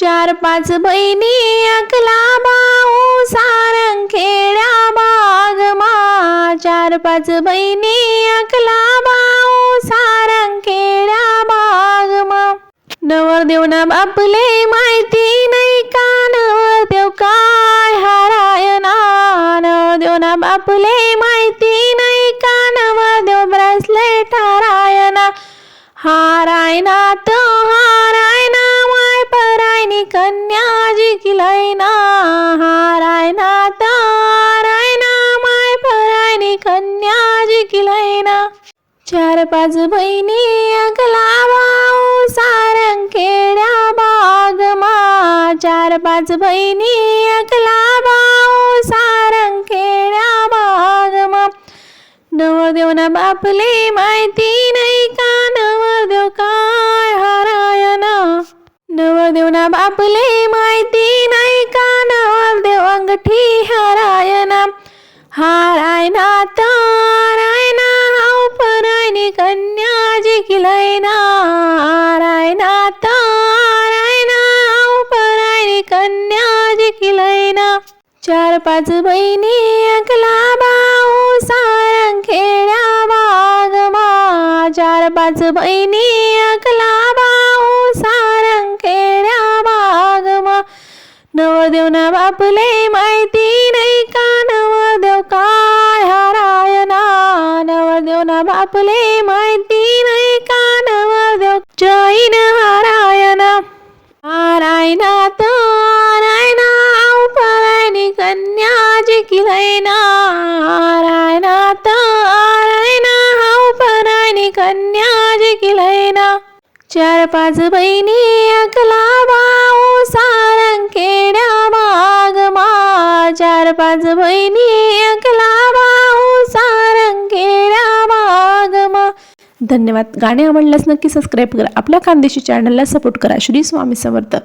चार पाच बहिणी अकला भाऊ सारंग खेड्या बागमा. चार पाच बहिणी अकला भाऊ सारंग खेड्या बागमा. नवरदेव ना बापले माहिती नाही का? नवरदेव काय हारायना नवरदेव ना बापले माहिती नाही का? नवरदेव ब्रेसलेट हरा परायनी ना हाराय ना ताराय ना माय परायनी कन्या जिंकलायना चार पाच बहिणी अकला भाऊ सारंग खेड्या बागमा चार पाच बहिणी अकला भाऊ सारंग खेड्या बागमा नवरदेव ना बापले माहिती नवरदेव ना बापले माहिती नाही का? नवरदेव अंगठी हारायना हारायना तारायना हाव परायने कन्या जिंकलायना हारायना तारायना हाव परायने कन्या जिंकलायना चार पाच बहिणी अकला भाऊ सारंग खेड्या बागमा चार पाच बहिणी अकला भाऊ नवरदेव ना बापले माहिती नाही का? नवरदेव काय? हरायना नवरदेव ना बापले माहिती नाही का? नवरदेव जैन हरायना हारायना तारायना आऊ परायनी कन्या जिंकलायना हारायना तारायना हाऊ परायनी कन्या किलयना चार पाच बहिणी अकला चार पाच बहिणी अकला भाऊ सारंग खेड्या धन्यवाद. गाणे आवडल्यास नक्की सबस्क्राईब करा. आपल्या खानदेशी चॅनलला सपोर्ट करा. श्री स्वामी समर्थ.